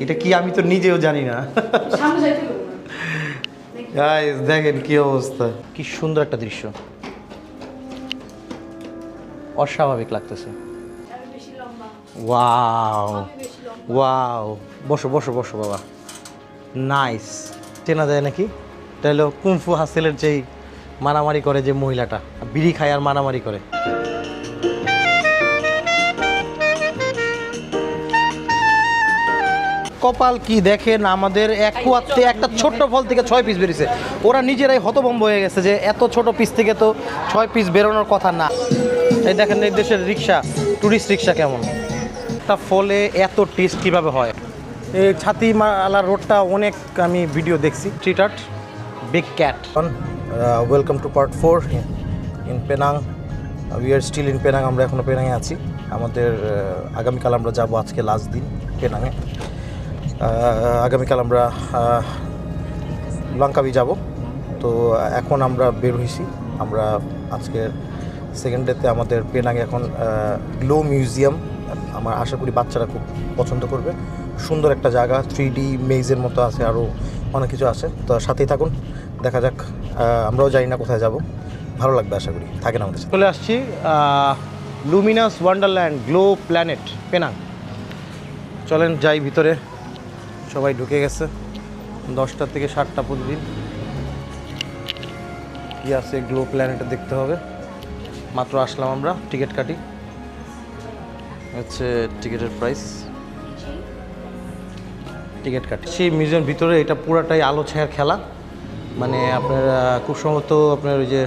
এটা কি আমি তো নিজেও জানি না। গাইস দেখেন কি অবস্থা। কি সুন্দর একটা দৃশ্য। অস্বাভাবিক লাগতেছে। ওয়াও আমি বেশি লম্বা। ওয়াও বসো বসো বসো বাবা। নাইস চেনা যায় নাকি? এটা হলো কুমফু হাসেলের যেই মারামারি করে যে মহিলাটা বিড়ি খায় আর মারামারি করে। কপাল কি দেখেন? আমাদের এক কুয়াতে একটা ছোট্ট ফল থেকে ছয় পিস বেরিয়েছে। ওরা নিজেরাই হতভম্ব হয়ে গেছে যে এত ছোট পিস থেকে তো ছয় পিস বেরোনোর কথা না। এই দেখেন এই দেশের রিক্সা টুরিস্ট রিক্সা কেমন? একটা ফলে এত টেস্ট কীভাবে হয়? এই ছাতিমালা রোডটা অনেক আমি ভিডিও দেখছি। Street art big cat welcome to part four in Penang we are still in Penang আমরা এখনও পেনাঙে আছি। আমাদের আগামীকাল আমরা যাব আজকে লাস্ট দিন পেনাঙে আগামীকাল আমরা লঙ্কাবি যাব। তো এখন আমরা বের হয়েছি আমরা আজকের সেকেন্ড ডেতে আমাদের পেনাঙে এখন গ্লো মিউজিয়াম আমার আশা করি বাচ্চারা খুব পছন্দ করবে। সুন্দর একটা জায়গা থ্রি ডি মেজের মতো আছে আরও অনেক কিছু আছে। তো সাথেই থাকুন, দেখা যাক আমরাও জানি না কোথায় যাব। ভালো লাগবে আশা করি। থাকেন আমাদের চলে আসছি Luminous Wonderland Glow Planet Penang চলেন যাই ভিতরে। সবাই ঢুকে গেছে। দশটা থেকে সাতটা প্রতিদিন। কি আছে গ্লো প্ল্যানেটে দেখতে হবে। মাত্র আসলাম আমরা, টিকিট কাটি। হচ্ছে টিকিটের প্রাইস টিকিট কাটি। সেই মিউজিয়াম ভিতরে এটা পুরাটাই আলো ছায়ার খেলা। মানে আপনার খুব সম্ভবত আপনার ওই যে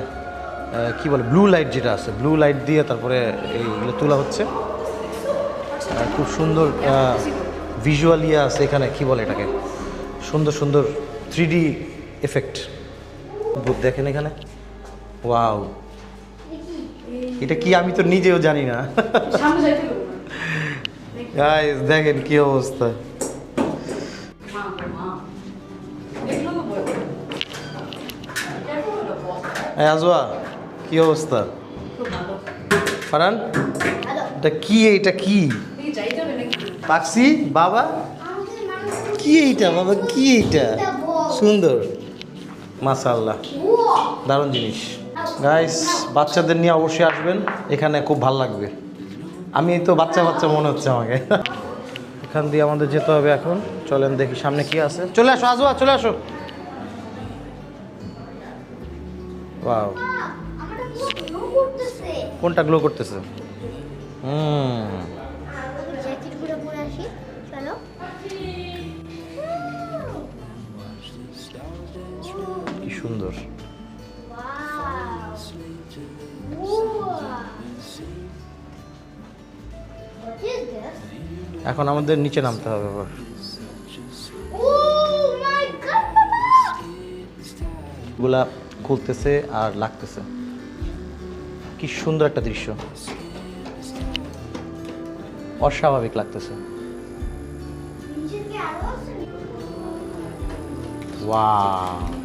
কি বলে ব্লু লাইট যেটা আছে। ব্লু লাইট দিয়ে তারপরে এইগুলো তোলা হচ্ছে। খুব সুন্দর ভিজুয়াল ইয়ে আছে এখানে কী বলে এটাকে? সুন্দর সুন্দর থ্রি এফেক্ট ভূত দেখেন এখানে? ওয়াও এটা কি আমি তো নিজেও জানি না। দেখেন কি অবস্থা। আজওয়া কি অবস্থা? ফারান এটা কি এটা কি? পাকসি বাবা? কি এইটা বাবা কি এইটা? সুন্দর। মাশাআল্লাহ। দারুণ জিনিস। গাইস বাচ্চাদের নিয়ে অবশ্যই আসবেন। এখানে খুব ভালো লাগবে। আমি তো বাচ্চা বাচ্চা মনে হচ্ছে আমাকে। এখান দিয়ে আমাদের যেতে হবে এখন। চলেন দেখি সামনে কি আছে। চলে আসো আজওয়া চলে আসো। ওয়াও কোনটা গ্লো করতেছে? হুম। এখন আমাদের নিচে নামতে হবে আবার। Oh! গুলা খুলতেছে আর লাগতেছে। কি সুন্দর একটা দৃশ্য। অস্বাভাবিক লাগতেছে। নিচে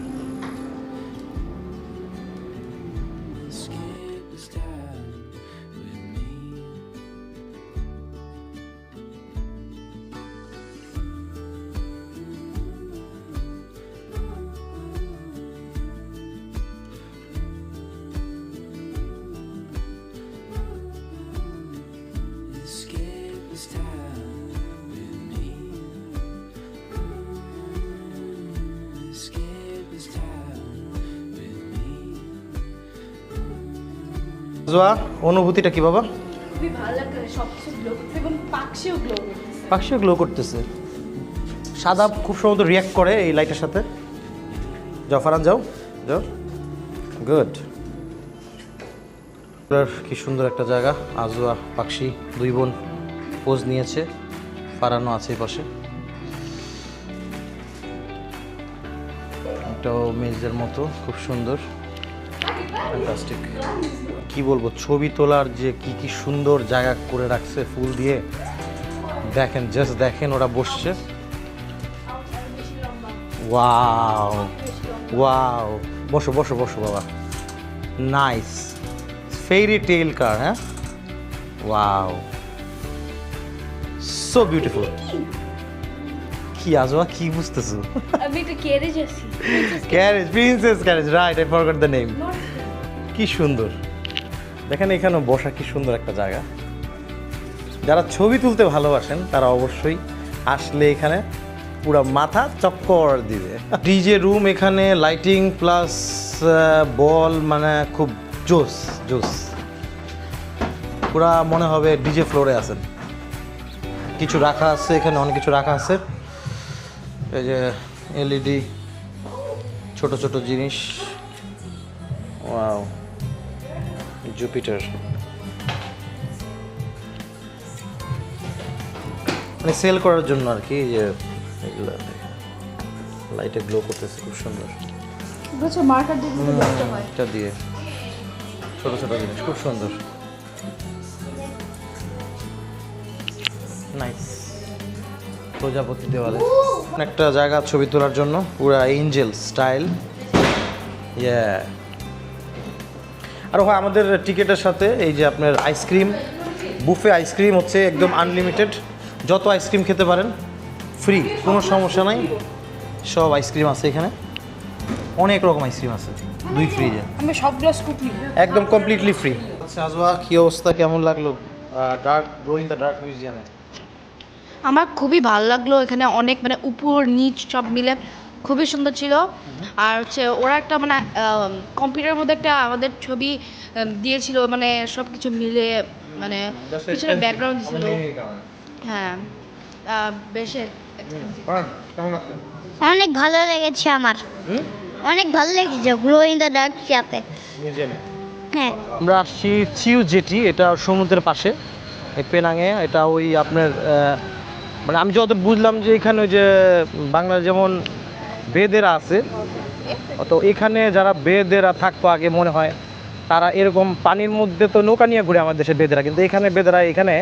জোয়া অনুভূতিটা কি বাবা? খুবই ভালো লাগে সব কিছু গ্লো করছে এবং পাকসিও গ্লো করতেছে পাখিও গ্লো করতেছে। সাদা খুব সম্ভবত রিয়াক্ট করে এই লাইটের সাথে। যাও ফারান যাও। যাও। গুড কি সুন্দর একটা জায়গা। আজুয়া পাখি দুই বোন পোজ নিয়েছে। ফারানো আছে পাশে। এটাও মেজের মতো খুব সুন্দর। ফ্যান্টাস্টিক কি বলব ছবি তোলার যে কি কি সুন্দর জায়গা করে রাখছে ফুল দিয়ে দেখেন জাস্ট দেখেন ওরা বসছে। ওয়াও ওয়াও বসো বসো বসো বাবা। নাইস ফেরি টেল কার হ্যাঁ? ওয়াও সো বিউটিফুল কি আজমা কি বুঝতেছো? আমি একটা ক্যারেজ আছি। Carriage princess carriage right I forgot the name কি সুন্দর। দেখেন এখানে বসা কি সুন্দর একটা জায়গা। যারা ছবি তুলতে ভালোবাসেন, তারা অবশ্যই আসলে এখানে পুরো মাথা চক্কর দিবে। ডিজে রুম এখানে, লাইটিং প্লাস বল মানে খুব জোস জোস। পুরা মনে হবে ডিজে ফ্লোরে আছেন। কিছু রাখা আছে এখানে, অনেক কিছু রাখা আছে। এই যে এলইডি, ছোট ছোট জিনিস। ওয়াও। জুপিটার মানে সেল করার জন্য আর কি যে এগুলো লাইটে গ্লো করতেছে খুব সুন্দর। বুঝছ মার্কার দিয়ে দিতে হয়। এটা দিয়ে। ছোট ছোট জিনিস খুব সুন্দর। নাইস প্রজাপতি দেওয়ালে। একটা জায়গা ছবি তোলার জন্য পুরা এঞ্জেল স্টাইল ইয়া আর হয় আমাদের টিকিটের সাথে এই যে আপনার আইসক্রিম বুফে আইসক্রিম হচ্ছে একদম আনলিমিটেড যত আইসক্রিম খেতে পারেন ফ্রি কোনো সমস্যা নাই সব আইসক্রিম আছে এখানে অনেক রকম আইসক্রিম আছে দুই ফ্রিজে আমি সবগুলো স্কুপ একদম কমপ্লিটলি ফ্রি আচ্ছা আজওয়া কি অবস্থা কেমন লাগল? ডার্ক গ্রোইং দ্য ডার্ক মিউজিয়ামে আমার খুবই ভালো লাগল এখানে অনেক মানে উপর নিচ সব মিলে খুবই সুন্দর ছিল। আর হচ্ছে ওরা একটা মানে কম্পিউটারের মধ্যে একটা আমাদের ছবি দিয়েছিল মানে সব কিছু মিলে মানে পিছনে ব্যাকগ্রাউন্ড ছিল হ্যাঁ বেশ অনেক ভালো লেগেছে আমার। অনেক ভালো লেগেছে গ্লো ইন দ্য ডার্ক চাপে হ্যাঁ। আমরা আসছি চিউ জেটি এটা সমুদ্রের পাশে এই পেনাঙে এটা ওই আপনার মানে আমি যত বুঝলাম যে এখানে ওই যে বাংলার যেমন বেদেরা আছে। তো এখানে যারা বেদেরা থাকতো আগে মনে হয়, তারা এরকম পানির মধ্যে তো নৌকা নিয়ে ঘুরে আমাদের দেশের বেদেরা। কিন্তু এখানে বেদেরা, এখানে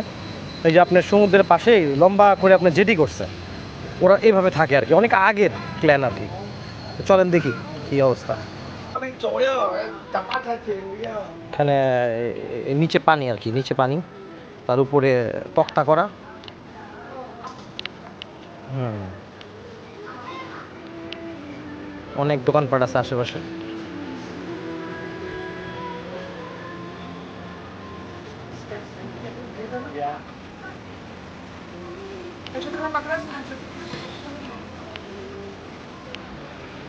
এই যে আপনার সমুদ্রের পাশেই লম্বা করে আপনার জেটি করছে, ওরা এইভাবে থাকে আর কি। অনেক আগের প্ল্যান আর কি। চলেন দেখি কি অবস্থা। এখানে নিচে পানি আর কি, নিচে পানি, তার উপরে তক্তা করা। হুম। অনেক দোকানপাট আছে আশেপাশে।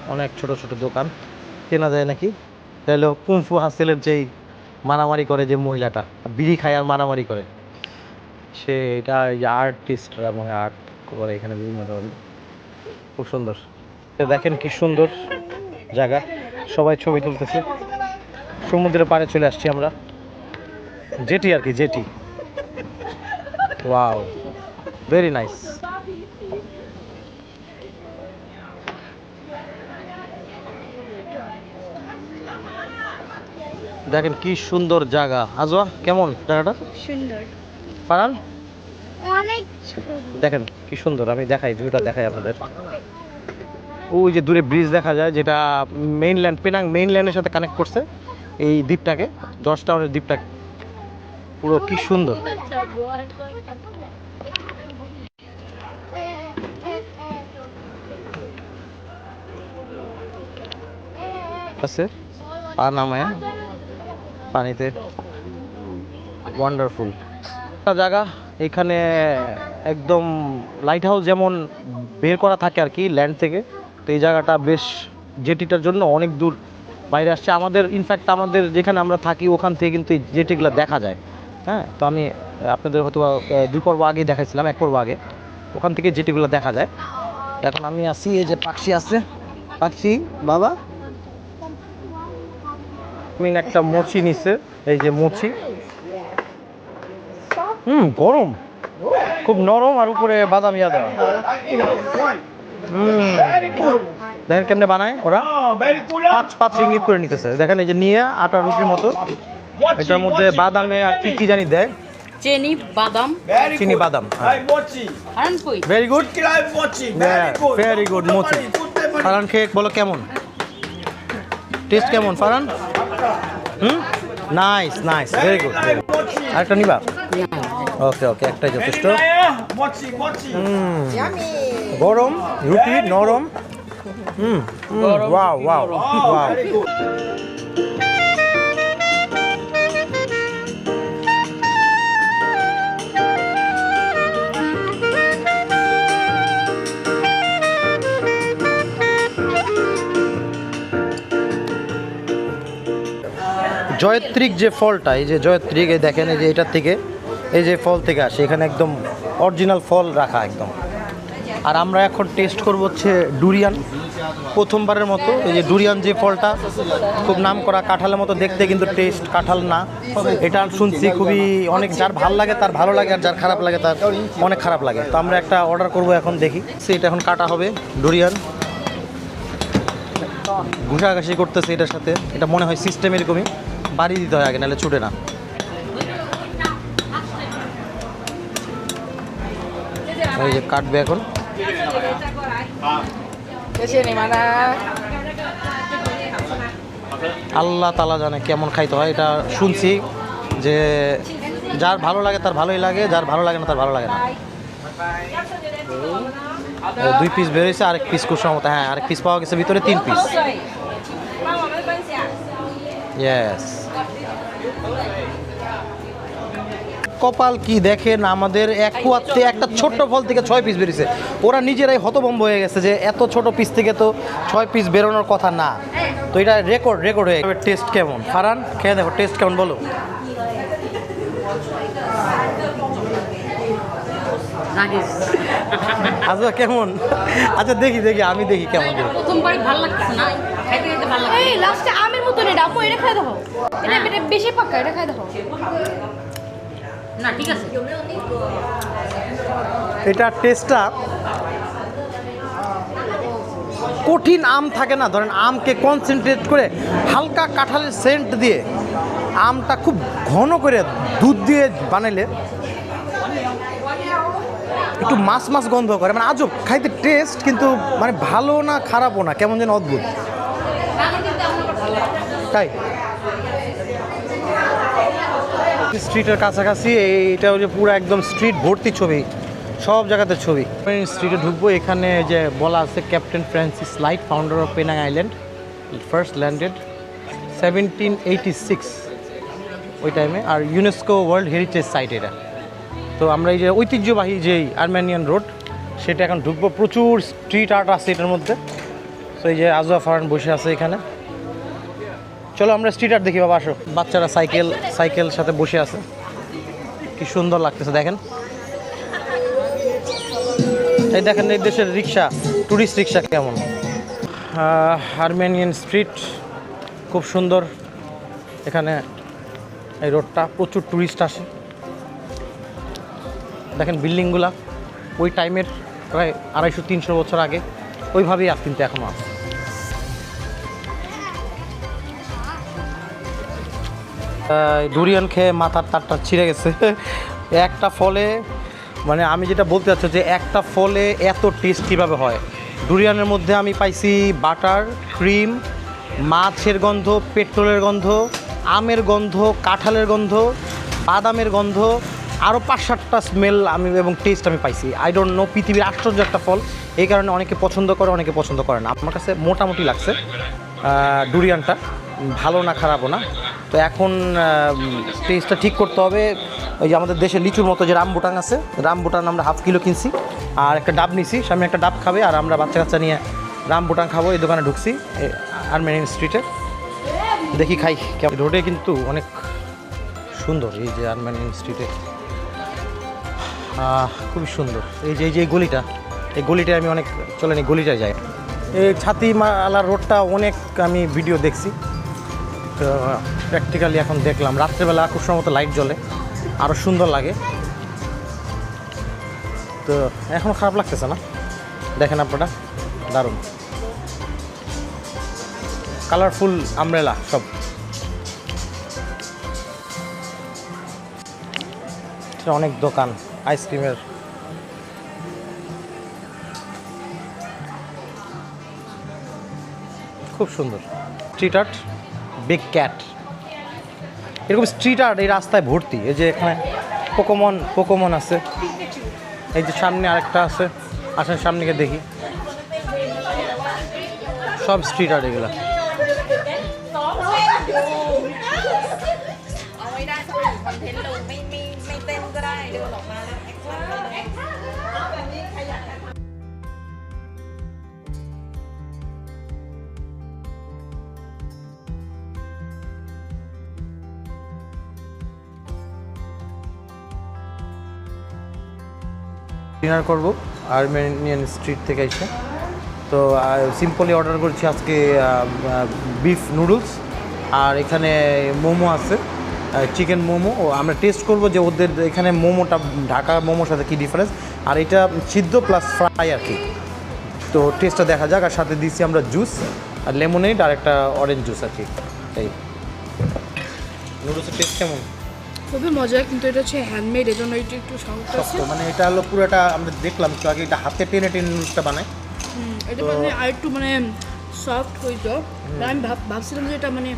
অনেক ছোট ছোট দোকান। কেনা যায় নাকি? তাহলে কুমফু হাসেলের যেই মারামারি করে যে মহিলাটা, বিড়ি খায় আর মারামারি করে। সে এটা আর্টিস্টরা মানে আর্ট করে এখানে বিভিন্ন ধরনের। খুব সুন্দর। দেখেন কি সুন্দর জায়গা। সবাই ছবি তুলতেছে। সমুদ্রের পাড়ে চলে আসছি আমরা। জেটি আর কি জেটি। ওয়াও ভেরি নাইস দেখেন কি সুন্দর জায়গা। আজওয়া কেমন জায়গাটা? সুন্দর। পারান অনেক দেখেন কি সুন্দর আমি দেখাই ভিউটা দেখাই আপনাদের। ওই যে দূরে ব্রিজ দেখা যায়, যেটা মেইনল্যান্ড পেনাং মেইনল্যান্ডের সাথে কানেক্ট করছে এই দ্বীপটাকে জর্জ টাউনের দ্বীপটাকে। পুরো কি সুন্দর। আছে পা নামায় পানিতে। ওয়ান্ডারফুল একটা জায়গা, এখানে একদম লাইট হাউস যেমন বের করা থাকে আর কি ল্যান্ড থেকে। তো এই জায়গাটা বেশ জেটিটার জন্য অনেক দূর বাইরে আসছে। আমাদের ইনফ্যাক্ট আমাদের যেখানে আমরা থাকি, ওখান থেকে কিন্তু এই জেটিগুলো দেখা যায়। হ্যাঁ তো আমি আপনাদের হয়তো দুই পর্ব আগেই দেখাইছিলাম, এক পর্ব আগে। ওখান থেকে জেটিগুলো দেখা যায়। এখন আমি আসি এই যে পাখি আছে। পাখি, বাবা? আমি একটা মুচি নিছে, এই যে মুচি। হুম, গরম। খুব নরম আর উপরে বাদাম ইয়া দেওয়া দেখেন কেমনে বানায় ওরা। পাঁচ পাঁচ ইঙ্গিত করে নিতেছে। দেখেন এই যে নিয়ে আটা রুটির মতো। এটার মধ্যে বাদামে আর কি কি জানি দেয়? চেনি বাদাম। চিনি বাদাম ভেরি গুড ভেরি গুড মোচি ফারান খেয়ে বলো কেমন? টেস্ট কেমন Faran? Hmm? Nice nice very good আরেকটা নিবা? ওকে ওকে একটাই যথেষ্ট। গরম রুটি নরম। Hmm wow wow wow. জয়ত্রিক যে ফলটা এই যে জয়ত্রিক এই দেখেন এই যে এটার থেকে এই যে ফল থেকে আসে এখানে একদম অরিজিনাল ফল রাখা একদম। আর আমরা এখন টেস্ট করব হচ্ছে ডুরিয়ান প্রথমবারের মতো এই যে ডুরিয়ান যে ফলটা, খুব নাম করা কাঁঠালের মতো দেখতে কিন্তু টেস্ট কাঁঠাল না। এটা শুনছি খুবই অনেক যার ভালো লাগে তার ভালো লাগে আর যার খারাপ লাগে তার অনেক খারাপ লাগে। তো আমরা একটা অর্ডার করব এখন দেখি। সেটা এখন কাটা হবে ডুরিয়ান ঘুষাঘাসি করতেছে এটার সাথে। এটা মনে হয় সিস্টেম এরকমই। বাড়ি দিতে হয় আগে, নাহলে ছুটে না। এই যে কাটবে এখন। আল্লাহ তালা জানে কেমন খাইতে হয়, এটা শুনছি যে যার ভালো লাগে তার ভালোই লাগে, যার ভালো লাগে না তার ভালো লাগে না। দুই পিস বেরোয়েছে আরেক পিস খুব সম্ভবত হ্যাঁ আরেক পিস পাওয়া গেছে, ভিতরে তিন পিস ইয়েস কপাল কি দেখেন আমাদের এক কুয়াতে একটা ছোট্ট ফল থেকে ছয় পিস বেরিয়েছে। ওরা নিজেরাই হতভম্ব হয়ে গেছে যে এত ছোট পিস থেকে তো ছয় পিস বেরোনোর কথা না। তো এটা রেকর্ড রেকর্ড হয়ে টেস্ট কেমন? ফারান খেয়ে দেখো টেস্ট কেমন বলো? আচ্ছা কেমন? আচ্ছা দেখি দেখি আমি দেখি কেমন। দেখি ভালো লাগছে না? খাইতে খাইতে ভালো লাগছে এই লাস্টে আমের মতন এটা এটা খাই দেখো। এটা বেশি পাক্কা এটা খাই দেখো। এটা টেস্টটা কঠিন আম থাকে না, ধরেন আমকে কনসেন্ট্রেট করে হালকা কাঁঠালের সেন্ট দিয়ে আমটা খুব ঘন করে দুধ দিয়ে বানাইলে একটু মাছ মাছ গন্ধ করে। মানে আজব, খাইতে টেস্ট কিন্তু মানে ভালো না খারাপও না, কেমন যেন অদ্ভুত। তাই? স্ট্রিটের কাছাকাছি এইটা হচ্ছে পুরো একদম স্ট্রিট ভর্তি ছবি, সব জায়গাতে ছবি। স্ট্রিটে ঢুকবো, এখানে যে বলা আছে captain Francis Light founder of Penang island first landed seventeen eighty six ওই টাইমে আর ইউনেস্কো ওয়ার্ল্ড হেরিটেজ সাইট এটা। তো আমরা এই যে ঐতিহ্যবাহী যেই আর্মেনিয়ান রোড সেটা এখন ঢুকবো। প্রচুর স্ট্রিট আর্ট আছে এটার মধ্যে। তো এই যে আজোয়া ফারান বসে আছে এখানে। চলো আমরা স্ট্রিট আর্ট দেখি বাবা আসো। বাচ্চারা সাইকেল সাইকেল সাথে বসে আছে। কি সুন্দর লাগতেছে দেখেন। এই দেখেন এই দেশের রিক্সা টুরিস্ট রিক্সা কেমন। আর্মেনিয়ান স্ট্রিট খুব সুন্দর। এখানে এই রোডটা প্রচুর টুরিস্ট আসে। দেখেন বিল্ডিংগুলা ওই টাইমের প্রায় আড়াইশো তিনশো বছর আগে ওইভাবেই আস কিন্তু এখনও আছে। ডুরিয়ান খেয়ে মাথার তারটা ছিঁড়ে গেছে। একটা ফলে মানে আমি যেটা বলতে চাচ্ছি যে একটা ফলে এত টেস্ট কীভাবে হয়? ডুরিয়ানের মধ্যে আমি পাইছি বাটার, ক্রিম, মাছের গন্ধ, পেট্রোলের গন্ধ, আমের গন্ধ, কাঁঠালের গন্ধ, বাদামের গন্ধ আরও পাঁচ সাতটা স্মেল আমি এবং টেস্ট আমি পাইছি। আই ডোন্ট নো পৃথিবীর আশ্চর্য একটা ফল। এই কারণে অনেকে পছন্দ করে, অনেকে পছন্দ করে না। আমার কাছে মোটামুটি লাগছে ডুরিয়ানটা। ভালো না খারাপও না। তো এখন টেস্টটা ঠিক করতে হবে। ওই যে আমাদের দেশে লিচুর মতো যে রামবুটান আছে, রামবুটান আমরা হাফ কিলো কিনছি। আর একটা ডাব নিছি, সামনে একটা ডাব খাবে, আর আমরা বাচ্চা কাচ্চা নিয়ে রামবুটান খাব, এই দোকানে ঢুকছি আর্মেনিয়ান স্ট্রিটে দেখি খাই রোডে কিন্তু অনেক সুন্দর, এই যে আর্মেনিয়ান স্ট্রিটে খুবই সুন্দর। এই যে এই যে গলিটা, এই গলিটায় আমি অনেক চলেন এই গলিটায় যাই এই ছাতিমালা রোডটা অনেক আমি ভিডিও দেখছি। তো প্র্যাকটিক্যালি এখন দেখলাম, রাত্রেবেলা খুব সম্ভবত লাইট জ্বলে আরও সুন্দর লাগে। তো এখন খারাপ লাগতেছে না? দেখেন আপনারা, দারুণ। কালারফুল আমরেলা সব। অনেক দোকান আইসক্রিমের খুব সুন্দর। স্ট্রিট বিগ ক্যাট এরকম স্ট্রিট আর্ট এই রাস্তায় ভর্তি। এই যে এখানে পোকোমন পোকোমন আছে। এই যে সামনে আরেকটা আছে। আসেন সামনে দেখি। সব স্ট্রিট আর্ট এগুলা। ডিনার করব, আর্মেনিয়ান স্ট্রিট থেকে এসে। তো সিম্পলি অর্ডার করছি আজকে বিফ নুডলস, আর এখানে মোমো আছে চিকেন মোমো। ও, আমরা টেস্ট করব যে ওদের এখানে মোমোটা, ঢাকা মোমোর সাথে কী ডিফারেন্স আর এটা সিদ্ধ প্লাস ফ্রাই আর কি। তো টেস্টটা দেখা যাক, আর সাথে দিচ্ছি আমরা জুস আর লেমনেড আর একটা অরেঞ্জ জুস আর কি। এই। নুডলসের টেস্ট কেমন? খুবই মজা কিন্তু এটা হচ্ছে হ্যান্ডমেড এজন্য এটা একটু সমস্যা আছে। মানে এটা হলো পুরোটা আমরা দেখলাম একটু আগে এটা হাতে টেনে টেনে নুডলসটা বানায়। হুম, এটা মানে আর একটু মানে সফট হইতো আমি ভাব- ভাবছিলাম যে এটা মানে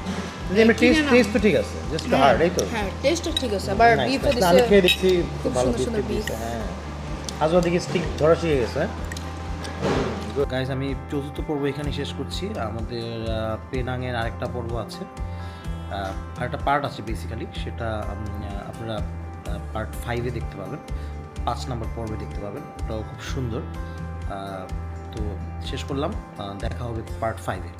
যে আমি টেস্ট টেস্ট তো ঠিক আছে জাস্ট হার্ড এই তো। হ্যাঁ টেস্টটা ঠিক আছে আবার nice. না, আমি খেয়ে দেখছি ভালো দিছে, beef। হ্যাঁ। আজও দিকে স্টিক ধরা শিখে গেছে গাইজ আমি চতুর্থ পর্ব এখানে শেষ করছি। আমাদের আহ, পেনাংয়ের আরেকটা পর্ব আছে। আরেকটা পার্ট আছে বেসিক্যালি সেটা আপনারা পার্ট ফাইভে দেখতে পাবেন। পাঁচ নম্বর পর্বে দেখতে পাবেন। ওটাও খুব সুন্দর। তো শেষ করলাম। দেখা হবে পার্ট ফাইভে